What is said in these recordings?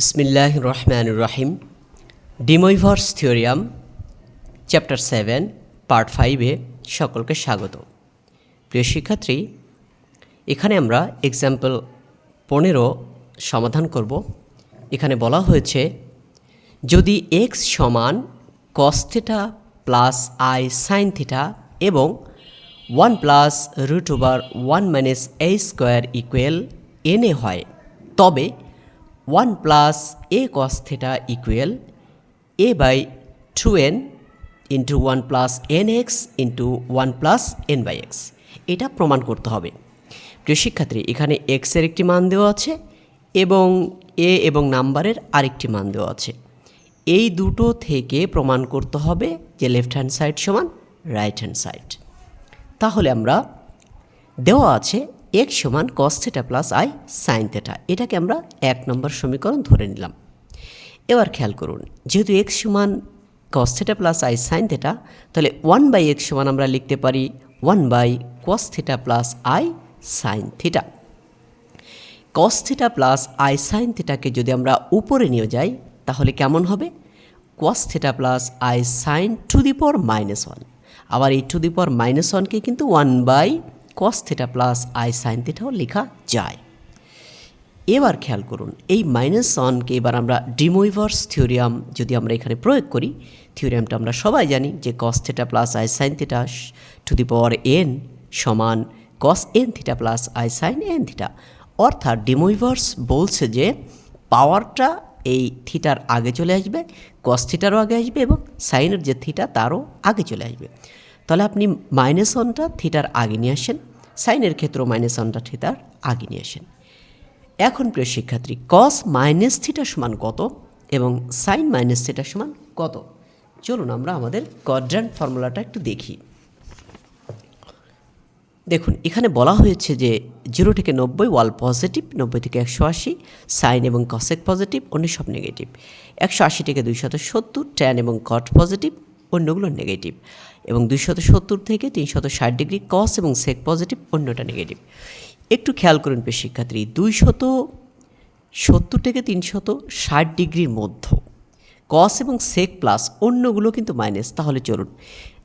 বিসমিল্লাহ রহমান রাহিম। De Moivre's theorem chapter seven part ফাইভে সকলকে স্বাগত। প্রিয় শিক্ষার্থী, এখানে আমরা এক্সাম্পল পনেরো সমাধান করব। এখানে বলা হয়েছে, যদি এক্স সমান cos theta plus i sine theta এবং one plus root over one minus a square equal n হয়, তবে one plus a cos theta equal a by two n into one plus n x into one plus n by x এটা প্রমাণ করতে হবে। প্রিয় শিক্ষার্থী, এখানে এক্সের একটি মান দেওয়া আছে এবং এ এবং নাম্বারের আরেকটি মান দেওয়া আছে। এই দুটো থেকে প্রমাণ করতে হবে যে লেফট হ্যান্ড সাইড সমান রাইট হ্যান্ড সাইড তাহলে আমরা দেওয়া আছে এক্স সমান cos theta plus i sine theta এটাকে আমরা এক নম্বর সমীকরণ ধরে নিলাম। এবার খেয়াল করুন, যেহেতু এক্স সমান cos theta plus i sine theta তাহলে ওয়ান বাই এক্স সমান আমরা লিখতে পারি one by cos theta plus i sine theta cos theta plus i sine থিটাকে যদি আমরা উপরে নিয়ে যাই, তাহলে কেমন হবে? Cos theta plus i sine to the power minus one আবার এই টু দি পাওয়ার মাইনাস ওয়ানকে কিন্তু one by cos theta plus i sine থিটাও লেখা যায়। এবার খেয়াল করুন, এই মাইনাস ওয়ানকে এবার আমরা ডিমোইভার্স থিওরিয়াম যদি আমরা এখানে প্রয়োগ করি, থিওরিয়ামটা আমরা সবাই জানি যে cos theta plus i sine theta to the power n সমান cos n theta plus i sine n theta অর্থাৎ ডিমোইভার্স বলছে যে পাওয়ারটা এই থিটার আগে চলে আসবে কস থিটারও আগে আসবে এবং সাইনের যে থিটা তারও আগে চলে আসবে। তাহলে আপনি মাইনাস ওয়ানটা থিটার আগে নিয়ে আসেন সাইনের ক্ষেত্রেও মাইনাস ওয়ানটা থিটার আগে নিয়ে আসেন। এখন প্রিয় শিক্ষার্থী কস মাইনাস থিটা সমান কত এবং সাইন মাইনাস থিটা সমান কত? চলুন আমরা আমাদের কোয়াড্রান্ট ফর্মুলাটা একটু দেখি। দেখুন, এখানে বলা হয়েছে যে জিরো থেকে নব্বই ওয়াল পজিটিভ নব্বই থেকে একশো আশি সাইন এবং কসেক পজিটিভ অন্য সব নেগেটিভ একশো আশি থেকে দুইশত সত্তর ট্যান এবং কট পজিটিভ অন্যগুলো নেগেটিভ এবং দুইশত সত্তর থেকে তিনশত ষাট ডিগ্রি কস এবং সেক পজিটিভ অন্যটা নেগেটিভ একটু খেয়াল করুন প্রিয় শিক্ষার্থী, দুইশত সত্তর থেকে তিনশত ষাট ডিগ্রির মধ্য কস এবং সেক প্লাস অন্যগুলো কিন্তু মাইনাস তাহলে চলুন।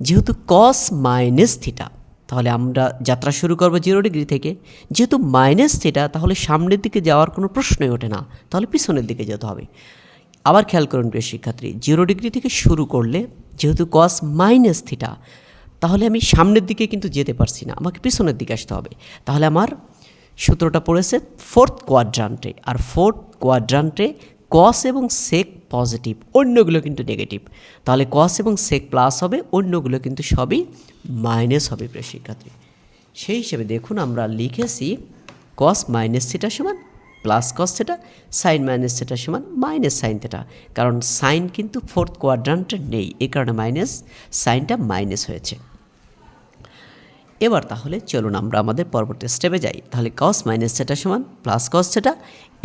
যেহেতু কস মাইনাস থিটা তাহলে আমরা যাত্রা শুরু করব জিরো ডিগ্রি থেকে। যেহেতু মাইনাস থিটা তাহলে সামনের দিকে যাওয়ার কোনো প্রশ্নই ওঠে না, তাহলে পিছনের দিকে যেতে হবে। আবার খেয়াল করুন প্রিয় শিক্ষার্থী জিরো ডিগ্রি থেকে শুরু করলে যেহেতু কস মাইনাস থিটা তাহলে আমি সামনের দিকে কিন্তু যেতে পারছি না, আমাকে পিছনের দিকে আসতে হবে। তাহলে আমার সূত্রটা পড়েছে ফোর্থ কোয়াড্রান্টে আর ফোর্থ কোয়াড্রান্টে কস এবং সেক পজিটিভ অন্যগুলো কিন্তু নেগেটিভ তাহলে কস এবং সেক প্লাস হবে, অন্যগুলো কিন্তু সবই মাইনাস হবে প্রিয় শিক্ষার্থী। সেই হিসেবে দেখুন আমরা লিখেছি কস মাইনাস থিটা সমান plus cos theta sine minus theta সমান মাইনাস সাইন থেটা কারণ সাইন কিন্তু ফোর্থ কোয়াড্রান্টে নেই এই কারণে মাইনাস সাইনটা মাইনাস হয়েছে। এবার তাহলে চলুন আমরা আমাদের পরবর্তী স্টেপে যাই। তাহলে কস মাইনাস সেটা সমান প্লাস কস থেটা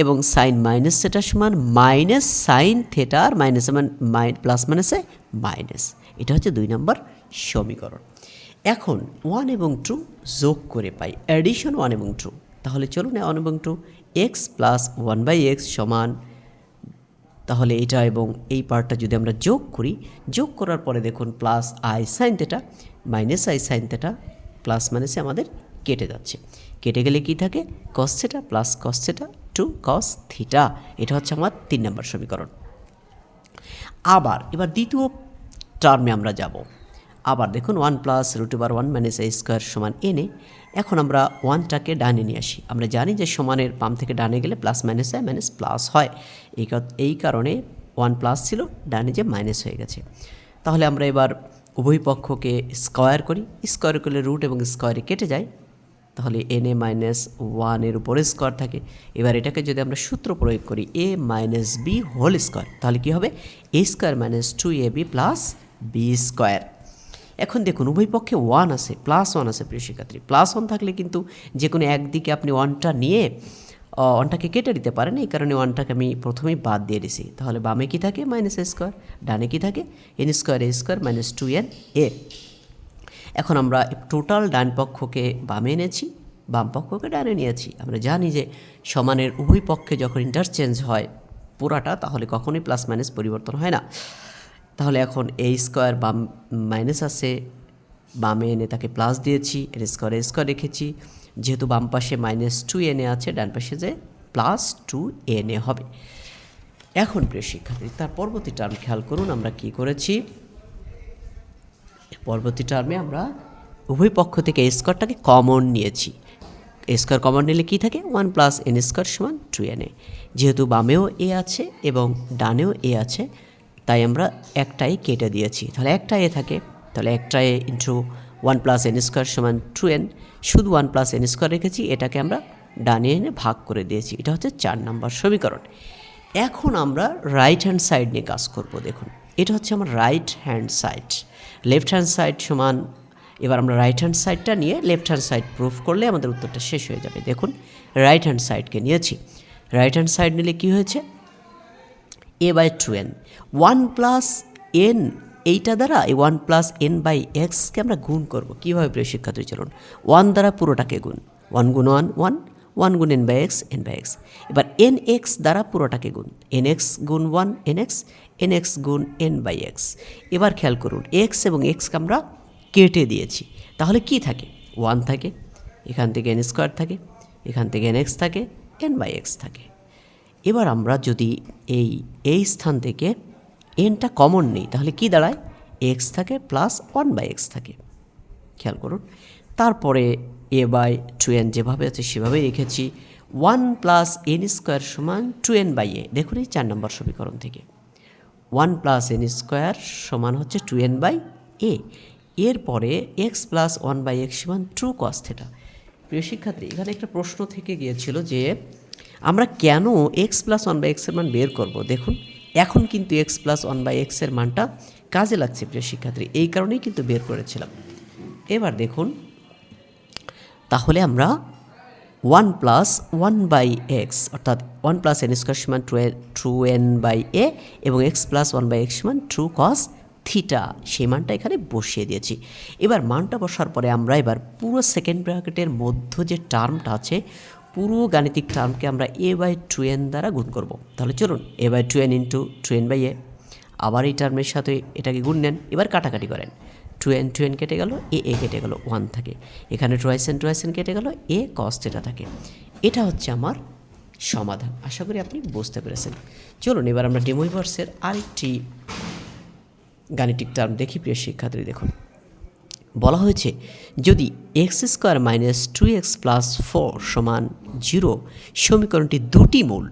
এবং সাইন মাইনাস সেটা সমান মাইনাস সাইন থেটা আর মাইনাস মাইন প্লাস মাইনাসে মাইনাস এটা হচ্ছে দুই নম্বর সমীকরণ। এখন ওয়ান এবং টু যোগ করে পাই। অ্যাডিশন ওয়ান এবং টু তাহলে চলুন ওয়ান এবং two x plus one by x সমান, তাহলে এটা এবং এই পার্টটা যদি আমরা যোগ করি, যোগ করার পরে দেখুন plus i sine theta minus i sine theta plus মাইনাসে আমাদের কেটে যাচ্ছে। কেটে গেলে কি থাকে? Cos theta plus cos theta two cos theta এটা হচ্ছে আমার তিন নম্বর সমীকরণ। আবার, এবার দ্বিতীয় টার্মে আমরা যাব। আবার দেখুন one plus root over one minus a square সমান এনে এখন আমরা ওয়ানটাকে ডানে নিয়ে আসি। আমরা জানি যে সমানের বাম থেকে ডানে গেলে প্লাস মাইনাস হয় মাইনাস প্লাস হয়। এই এই কারণে ওয়ান প্লাস ছিল, ডানে যে মাইনাস হয়ে গেছে। তাহলে আমরা এবার উভয় পক্ষকে স্কোয়ার করি। স্কোয়ার করলে রুট এবং স্কোয়ারে কেটে যায়। তাহলে এন এ মাইনাস ওয়ানের উপরে স্কোয়ার থাকে। এবার এটাকে যদি আমরা সূত্র প্রয়োগ করি a minus b whole square তাহলে কী হবে? A square minus two a b plus b square এখন দেখুন, উভয় পক্ষে ওয়ান আছে প্লাস ওয়ান আছে প্রিয় শিক্ষার্থী। প্লাস ওয়ান থাকলে কিন্তু যে কোনো একদিকে আপনি ওয়ানটা নিয়ে ওয়ানটাকে কেটে দিতে পারেন। এই কারণে ওয়ানটাকে আমি প্রথমেই বাদ দিয়ে দিছি। তাহলে বামে কি থাকে? মাইনাস এ স্কোয়ার ডানে কি থাকে? N square a square minus two n a এখন আমরা টোটাল ডান পক্ষকে বামে এনেছি, বাম পক্ষকে ডানে নিয়েছি। আমরা জানি যে সমানের উভয় পক্ষে যখন ইন্টারচেঞ্জ হয় পুরাটা, তাহলে কখনোই প্লাস মাইনাস পরিবর্তন হয় না। তাহলে এখন এ স্কোয়ার বাম মাইনাস আছে, বামে এনে তাকে প্লাস দিয়েছি, এর স্কোয়ার এ স্কোয়ার রেখেছি। যেহেতু বাম পাশে মাইনাস টু এনে আছে, ডান পাশে যে প্লাস টু এনে হবে। এখন প্রিয় শিক্ষার্থী, তার পরবর্তী টার্ম খেয়াল করুন, আমরা কি করেছি? পরবর্তী টার্মে আমরা উভয় পক্ষ থেকে স্কোয়ারটাকে কমন নিয়েছি। স্কোয়ার কমন নিলে কী থাকে? ওয়ান প্লাস এন স্কোয়ার সমান টু এন এ যেহেতু বামেও এ আছে এবং ডানেও এ আছে তাই আমরা একটাই কেটে দিয়েছি। তাহলে একটা এ থাকে। তাহলে একটা a into one plus n square সমান টু এন শুধু ওয়ান প্লাস এন স্কোয়ার রেখেছি, এটাকে আমরা ডানে এনে ভাগ করে দিয়েছি। এটা হচ্ছে চার নম্বর সমীকরণ। এখন আমরা রাইট হ্যান্ড সাইড নিয়ে কাজ করব, দেখুন। এটা হচ্ছে আমার right hand side left hand side সমান, এবার আমরা রাইট হ্যান্ড সাইডটা নিয়ে লেফট হ্যান্ড সাইড প্রুফ করলে আমাদের উত্তরটা শেষ হয়ে যাবে। দেখুন রাইট হ্যান্ড সাইডকে নিয়েছি। রাইট হ্যান্ড সাইড নিলে কী হয়েছে? A by two n one plus n এইটা দ্বারা এই ওয়ান প্লাস এন বাই এক্সকে আমরা গুণ করব। কীভাবে প্রিয় শিক্ষার্থী চলুন? ওয়ান দ্বারা পুরোটাকে গুণ। ওয়ান গুণ ওয়ান ওয়ান ওয়ান গুণ n by x n by x এবার এন এক্স দ্বারা পুরোটাকে গুণ। এন এক্স গুণ one n x n x গুণ এন বাই এক্স এবার খেয়াল করুন এক্স এবং এক্সকে আমরা কেটে দিয়েছি। তাহলে কি থাকে? ওয়ান থাকে, এখান থেকে এন স্কোয়ার থাকে, এখান থেকে এন এক্স থাকে এন বাই এক্স থাকে। এবার আমরা যদি এই এই স্থান থেকে এনটা কমন নেই, তাহলে কি দাঁড়ায়? এক্স থাকে প্লাস ওয়ান বাই এক্স থাকে। খেয়াল করুন। তারপরে এ বাই টু এন যেভাবে আছে সেভাবেই রেখেছি। ওয়ান প্লাস এন স্কোয়ার সমান টু এন বাই এ দেখুন এই চার নম্বর সমীকরণ থেকে। ওয়ান প্লাস এন স্কোয়ার সমান হচ্ছে টু এন বাই এ এরপরে x plus one by x সমান ট্রু কস থেটা প্রিয় শিক্ষার্থী, এখানে একটা প্রশ্ন থেকে গিয়েছিল যে আমরা কেন এক্স প্লাস ওয়ান বাই এক্সের মান বের করব? দেখুন, এখন কিন্তু এক্স প্লাস ওয়ান বাই এক্সের মানটা কাজে লাগছে প্রিয় শিক্ষার্থী। এই কারণেই কিন্তু বের করেছিলাম। এবার দেখুন, তাহলে আমরা one plus one by x অর্থাৎ ওয়ান প্লাস এন স্কোয়ার সমান two two n by a এবং x plus one by x সমান ট্রু কস থিটা সেই মানটা এখানে বসিয়ে দিয়েছি। এবার মানটা বসার পরে আমরা এবার পুরো সেকেন্ড ব্র্যাকেটের মধ্য যে টার্মটা আছে পুরো গাণিতিক টার্মকে আমরা এ বাই টু এন দ্বারা গুণ করব। তাহলে চলুন a by two n into two n by a আবার এই টার্মের সাথে এটাকে গুণ নেন, এবার কাটাকাটি করেন। টু এন টু এন কেটে গেল এ এ কেটে গেল ওয়ান থাকে। এখানে টুয়াইসেন টুয়াইসেন কেটে গেল এ কস যেটা থাকে। এটা হচ্ছে আমার সমাধান। আশা করি আপনি বুঝতে পেরেছেন। চলুন, এবার আমরা ডেমোইভার্সের আরেকটি গাণিতিক টার্ম দেখি, প্রিয় শিক্ষার্থী, দেখুন। বলা হয়েছে, যদি x square minus two x plus four সমান জিরো সমীকরণটি দুটি মূল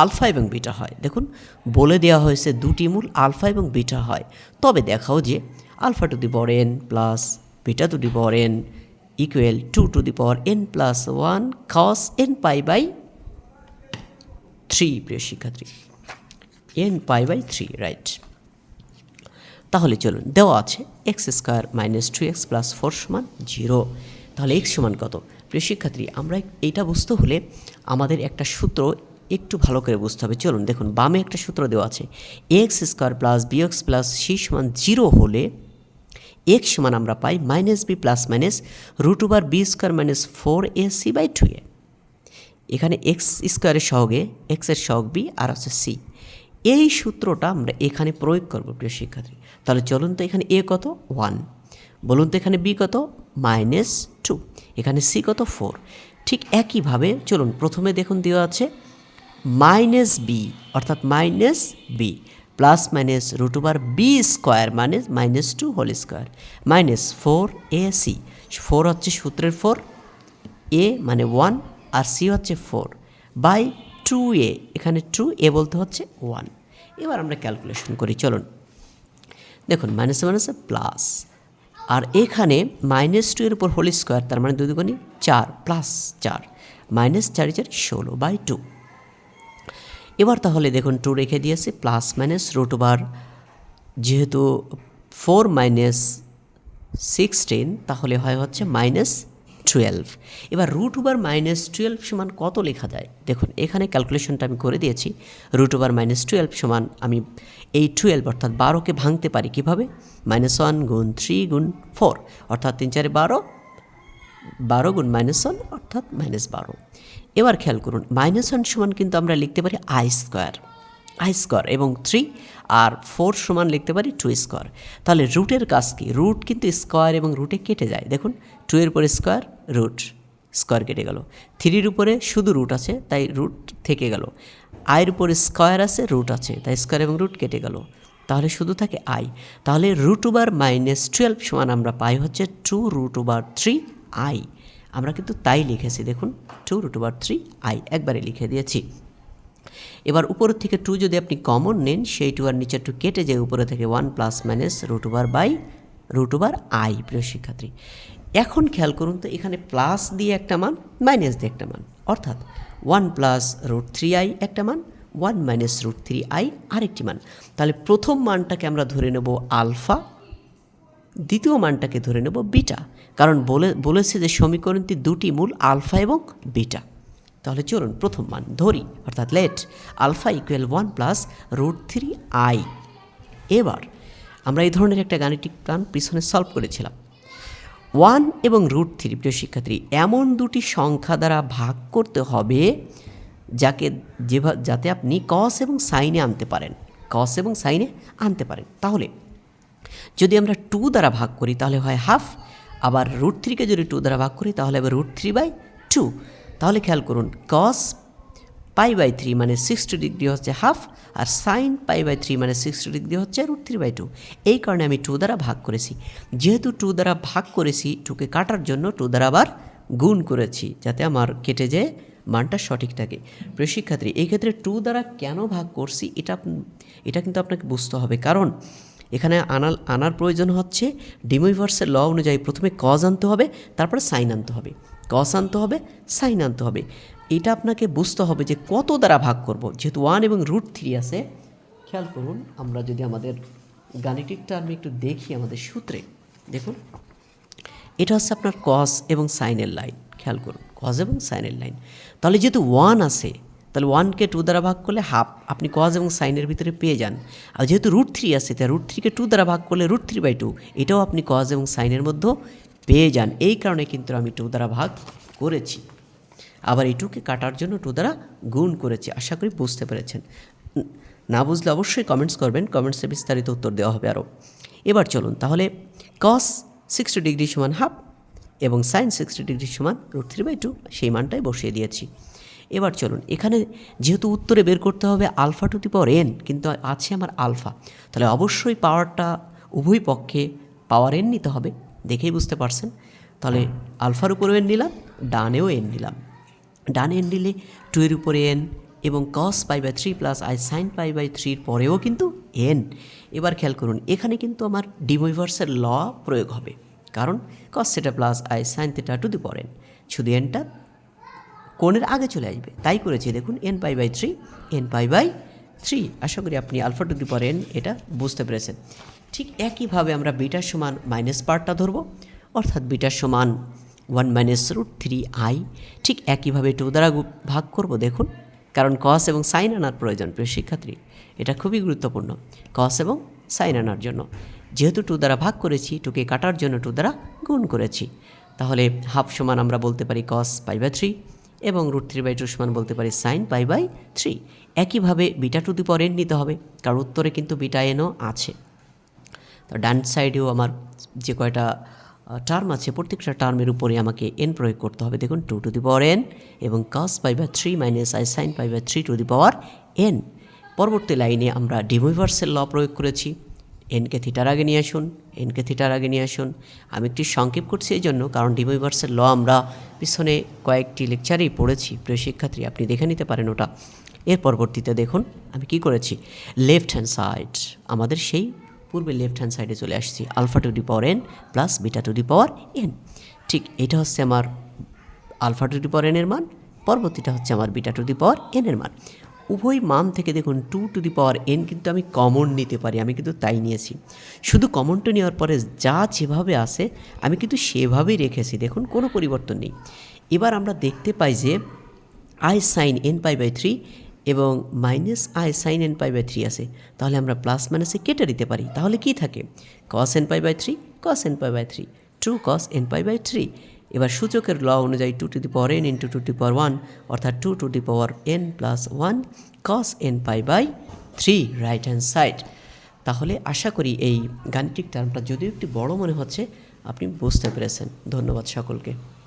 আলফা এবং বিটা হয়। দেখুন, বলে দেওয়া হয়েছে দুটি মূল আলফা এবং বিটা হয়। তবে দেখাও যে alpha to the power n plus beta to the power N equal to to the power n plus one cos n pi by three প্রিয় শিক্ষার্থী। N pi by three right তাহলে চলুন, দেওয়া আছে x square minus two x plus four সমান zero তাহলে x সমান কত? প্রিয় শিক্ষার্থী, আমরা এইটা বুঝতে হলে আমাদের একটা সূত্র একটু ভালো করে বুঝতে হবে। চলুন দেখুন, বামে একটা সূত্র দেওয়া আছে x square plus b x plus c সমান জিরো হলে এক্স সমান আমরা পাই minus b plus minus root over b square minus four a c by two a এখানে এক্স স্কোয়ারের সহগে এক্সের সহগ বি আর হচ্ছে সি এই সূত্রটা আমরা এখানে প্রয়োগ করব, প্রিয় শিক্ষার্থী। তাহলে চলুন তো এখানে এ কত? ওয়ান। বলুন তো এখানে বি কত? Minus two. এখানে সি কত? ফোর। ঠিক একইভাবে চলুন, প্রথমে দেখুন দেওয়া আছে মাইনাস বি, অর্থাৎ minus b, plus minus root over b square মানে minus two whole square. Minus four a c. Four হচ্ছে সূত্রের ফোর, এ মানে ওয়ান, আর সি হচ্ছে ফোর। বাই টু এ, এখানে টু, এ বলতে হচ্ছে ওয়ান। এবার আমরা ক্যালকুলেশন করি, চলুন। দেখুন মাইনাসে মাইনাসে প্লাস আর এখানে মাইনাস টু এর উপর হোল স্কোয়ার তার মানে দুই দুগুণি চার প্লাস চার। মাইনাস চারি চার ষোলো বাই টু এবার তাহলে দেখুন টু রেখে দিয়েছে প্লাস মাইনাস রুট ওভার যেহেতু ফোর মাইনাস সিক্সটিন তাহলে হয় হচ্ছে মাইনাস টুয়েলভ এবার রুট ওভার মাইনাস টুয়েলভ সমান কত লেখা যায়? দেখুন, এখানে ক্যালকুলেশনটা আমি করে দিয়েছি। রুট ওভার মাইনাস টুয়েলভ সমান আমি এই টুয়েলভ অর্থাৎ বারোকে ভাঙতে পারি কীভাবে? মাইনাস ওয়ান গুণ থ্রি গুণ ফোর অর্থাৎ তিন চারে বারো বারো গুণ মাইনাস ওয়ান অর্থাৎ মাইনাস বারো। এবার খেয়াল করুন মাইনাস ওয়ান সমান কিন্তু আমরা লিখতে পারি আই স্কোয়ার আই স্কোয়ার এবং থ্রি আর ফোর সমান লিখতে পারি টু স্কোয়ার। তাহলে রুটের কাজ কি? রুট কিন্তু স্কোয়ার এবং রুটে কেটে যায়। দেখুন, টু এর উপরে স্কোয়ার, রুট, স্কোয়ার কেটে গেল। থ্রির উপরে শুধু রুট আছে, তাই রুট থেকে গেল। আয়ের উপরে স্কোয়ার আছে, রুট আছে, তাই স্কোয়ার এবং রুট কেটে গেল। তাহলে শুধু থাকে আই। তাহলে রুট ওভার মাইনাস টুয়েলভ সমান আমরা পাই হচ্ছে two root over three i. আমরা কিন্তু তাই লিখেছি, দেখুন, two root over three i. একবারে লিখে দিয়েছি। এবার উপর থেকে টু যদি আপনি কমন নেন, সেই টু আর নিচে টু কেটে যায়, উপরে থেকে one plus minus root over by root over i প্রিয় শিক্ষার্থী। এখন খেয়াল করুন তো, এখানে প্লাস দিয়ে একটা মান মাইনাস দিয়ে একটা মান। অর্থাৎ one plus root three i একটা মান one minus root three i আরেকটি মান। তাহলে প্রথম মানটাকে আমরা ধরে নেব আলফা দ্বিতীয় মানটাকে ধরে নেব বিটা কারণ বলে, বলেছে যে সমীকরণটি দুটি মূল আলফা এবং বিটা তাহলে চলুন প্রথম মান ধরি, অর্থাৎ let alpha equal one plus root three i এবার আমরা এই ধরনের একটা গাণিতিক প্ল্যান পিছনে সলভ করেছিলাম। ওয়ান এবং রুট থ্রি প্রিয় শিক্ষার্থী, এমন দুটি সংখ্যা দ্বারা ভাগ করতে হবে যাকে যেভা, যাতে আপনি কস এবং সাইনে আনতে পারেন। কস এবং সাইনে আনতে পারেন। তাহলে যদি আমরা টু দ্বারা ভাগ করি, তাহলে হয় হাফ আবার রুট থ্রিকে যদি টু দ্বারা ভাগ করি, তাহলে হবে রুট থ্রি বাই টু তাহলে খেয়াল করুন কস পাই বাই থ্রি মানে সিক্সটি ডিগ্রি হচ্ছে হাফ আর সাইন পাই বাই থ্রি মানে সিক্সটি ডিগ্রি হচ্ছে রুট থ্রি বাই টু এই কারণে আমি টু দ্বারা ভাগ করেছি। যেহেতু টু দ্বারা ভাগ করেছি টুকে কাটার জন্য টু দ্বারা আবার গুণ করেছি, যাতে আমার কেটে যায় মানটা সঠিক থাকে। প্রিয় শিক্ষার্থী, এই ক্ষেত্রে টু দ্বারা কেন ভাগ করছি, এটা এটা কিন্তু আপনাকে বুঝতে হবে। কারণ এখানে আনার আনার প্রয়োজন হচ্ছে ডিমোইভার্সের ল অনুযায়ী প্রথমে কজ আনতে হবে, তারপরে সাইন আনতে হবে। কস আনতে হবে সাইন আনতে হবে। এটা আপনাকে বুঝতে হবে যে কত দ্বারা ভাগ করব। যেহেতু ওয়ান এবং রুট থ্রি আছে, খেয়াল করুন আমরা যদি আমাদের গাণিতিকটা আমি একটু দেখি আমাদের সূত্রে। দেখুন, এটা হচ্ছে আপনার কস এবং সাইনের লাইন খেয়াল করুন কস এবং সাইনের লাইন তাহলে যেহেতু ওয়ান আছে, তাহলে ওয়ানকে টু দ্বারা ভাগ করলে হাফ আপনি কজ এবং সাইনের ভিতরে পেয়ে যান। আর যেহেতু রুট থ্রি আছে, তাই রুট থ্রিকে টু দ্বারা ভাগ করলে রুট থ্রি বাই টু এটাও আপনি কজ এবং সাইনের মধ্যেও পেয়ে যান। এই কারণে কিন্তু আমি টু দ্বারা ভাগ করেছি। আবার এই টুকে কাটার জন্য টু দ্বারা গুণ করেছি। আশা করি বুঝতে পেরেছেন। না বুঝলে অবশ্যই কমেন্টস করবেন। কমেন্টসে বিস্তারিত উত্তর দেওয়া হবে আরও। এবার চলুন তাহলে কস সিক্সটি ডিগ্রি সমান হাফ এবং সাইন সিক্সটি ডিগ্রি সমান রুট থ্রি বাই টু সেই মানটাই বসিয়ে দিয়েছি। এবার চলুন, এখানে যেহেতু উত্তরে বের করতে হবে alpha to the power n কিন্তু আছে আমার আলফা। তাহলে অবশ্যই পাওয়ারটা উভয় পক্ষে পাওয়ার এন নিতে হবে। দেখেই বুঝতে পারছেন। তাহলে আলফার উপরেও এন নিলাম, ডানেও এন নিলাম। ডান এন নিলে টু এর উপরে এন এবং cos pi by three plus i sine pi by থ্রির পরেও কিন্তু এন এবার খেয়াল করুন, এখানে কিন্তু আমার ডিমোইভার্সের ল প্রয়োগ হবে। কারণ cos theta plus i sine theta to the পরেন শুধু এনটা কোণের আগে চলে আসবে, তাই করেছি, দেখুন n pi by three n pi by three, আশা করি আপনি আলফা টু দি এটা বুঝতে পেরেছেন। ঠিক একইভাবে আমরা বিটার সমান মাইনাস পার্টটা ধরবো, অর্থাৎ বিটার সমান one minus root three i ঠিক একইভাবে টু দ্বারা ভাগ করব, দেখুন। কারণ কস এবং সাইন আনার প্রয়োজন, প্রিয় শিক্ষার্থী, এটা খুবই গুরুত্বপূর্ণ কস এবং সাইন আনার জন্য। যেহেতু টু দ্বারা ভাগ করেছি টুকে কাটার জন্য টু দ্বারা গুণ করেছি, তাহলে হাফ সমান আমরা বলতে পারি কস পাই বাই থ্রি এবং রুট থ্রি বাই টু সমান বলতে পারি সাইন পাই বাই থ্রি। একইভাবে বিটা টু দি পর এন নিতে হবে কারণ উত্তরে কিন্তু বিটা এনও আছে। তো ডান সাইডেও আমার যে কয়টা টার্ম আছে, প্রত্যেকটা টার্মের উপরে আমাকে এন প্রয়োগ করতে হবে। দেখুন two to the power n এবং cos pi by three minus i sine pi by three to the power n পরবর্তী লাইনে আমরা ডিমোভার্সের ল প্রয়োগ করেছি। এনকে থিটার আগে নিয়ে আসুন, এনকে থিটার আগে নিয়ে আসুন। আমি একটি সংক্ষেপ করছি এই জন্য, কারণ ডিমোভার্সের ল আমরা পিছনে কয়েকটি লেকচারেই পড়েছি, প্রিয় শিক্ষার্থী, আপনি দেখে নিতে পারেন ওটা। এর পরবর্তীতে দেখুন, আমি কি করেছি? লেফট হ্যান্ড সাইড আমাদের সেই পূর্বে লেফট হ্যান্ড সাইডে চলে আসছি alpha to the power n plus beta to the power n ঠিক এটা হচ্ছে আমার আলফা টু দি পাওয়ার এনের মান, পরবর্তীটা হচ্ছে আমার বিটা টু দি পাওয়ার এনের মান। উভয় মান থেকে দেখুন two to the power n কিন্তু আমি কমন নিতে পারি, আমি কিন্তু তাই নিয়েছি। শুধু কমনটা নেওয়ার পরে যা যেভাবে আসে, আমি কিন্তু সেভাবেই রেখেছি। দেখুন, কোনো পরিবর্তন নেই। এবার আমরা দেখতে পাই যে i sine n pi by three এবং minus i sine n pi by three আছে। তাহলে আমরা প্লাস মাইনাসে কেটে দিতে পারি। তাহলে কি থাকে? Cos n pi by three cos n pi by three two cos n pi by three এবার সূচকের ল অনুযায়ী two to the power n into two to power one অর্থাৎ two to the power n plus one cos n pi by three right hand side তাহলে আশা করি এই গাণিতিক টার্মটা যদিও একটু বড় মনে হচ্ছে, আপনি বুঝতে পেরেছেন। ধন্যবাদ সকলকে।